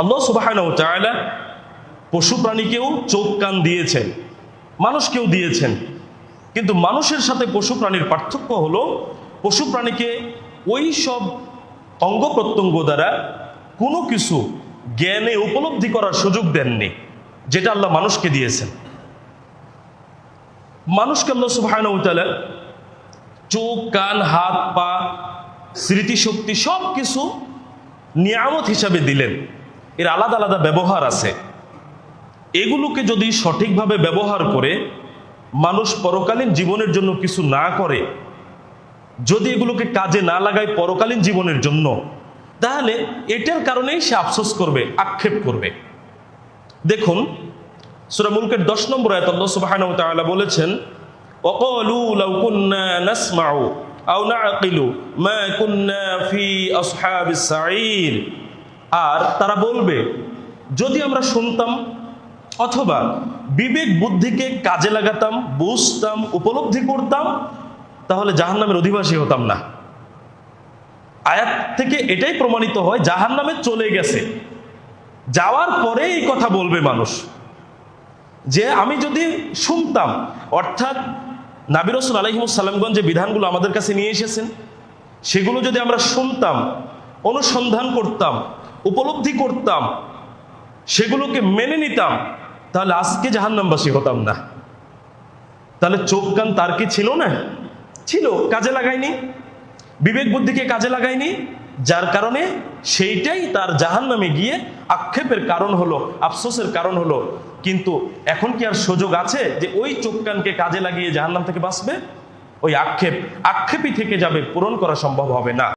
আল্লাহ সুবাহ পশু প্রাণীকেও চোখ কান দিয়েছেন, মানুষকেও দিয়েছেন। কিন্তু মানুষের সাথে পশু প্রাণীর পার্থক্য হলো পশু প্রাণীকে ওই সব অঙ্গ প্রত্যঙ্গ দ্বারা কোনো কিছু জ্ঞানে উপলব্ধি করার সুযোগ দেননি, যেটা আল্লাহ মানুষকে দিয়েছেন। মানুষকে আল্লাহ সুবাহ চোখ, কান, হাত, পা, স্মৃতিশক্তি সব কিছু নিয়ামত হিসাবে দিলেন। এর আলাদা আলাদা ব্যবহার আছে। এগুলোকে যদি সঠিকভাবে ব্যবহার করে মানুষ পরকালীন জীবনের জন্য কিছু না করে, যদি এগুলোকে কাজে না লাগায় পরকালীন জীবনের জন্য, তাহলে এটার কারণেই সে আফসোস করবে, আক্ষেপ করবে। দেখুন, সুরা মুলকের দশ নম্বর বলেছেন, ওয়াকালু লাউ ফি আর তারা বলবে, যদি আমরা শুনতাম অথবা বিবেক বুদ্ধিকে কাজে লাগাতাম, বুঝতাম, উপলব্ধি করতাম, তাহলে জাহান্নামের অধিবাসী হতাম না। আয়াত থেকে এটাই প্রমাণিত হয়, জাহান্নামে চলে গেছে। যাওয়ার পরে এই কথা বলবে মানুষ যে, আমি যদি শুনতাম, অর্থাৎ নাবির রসুল আলহিমুসাল্লামগঞ্জ যে বিধানগুলো আমাদের কাছে নিয়ে এসেছেন, সেগুলো যদি আমরা শুনতাম, অনুসন্ধান করতাম উপলব্ধি করতাম, সেগুলোকে মেনে নিতাম, তাহলে আজকে জাহান্নামবাসী হতাম না। তাহলে চোখ কান তার কি ছিল না? ছিল, কাজে লাগায়নি। বিবেক বুদ্ধিকে কাজে লাগায়নি, যার কারণে সেইটাই তার জাহান নামে গিয়ে আক্ষেপের কারণ হলো, আফসোসের কারণ হলো। কিন্তু এখন কি আর সুযোগ আছে যে ওই চোখ কানকে কাজে লাগিয়ে জাহান্নাম থেকে বাঁচবে? ওই আক্ষেপ, আক্ষেপই থেকে যাবে, পূরণ করা সম্ভব হবে না।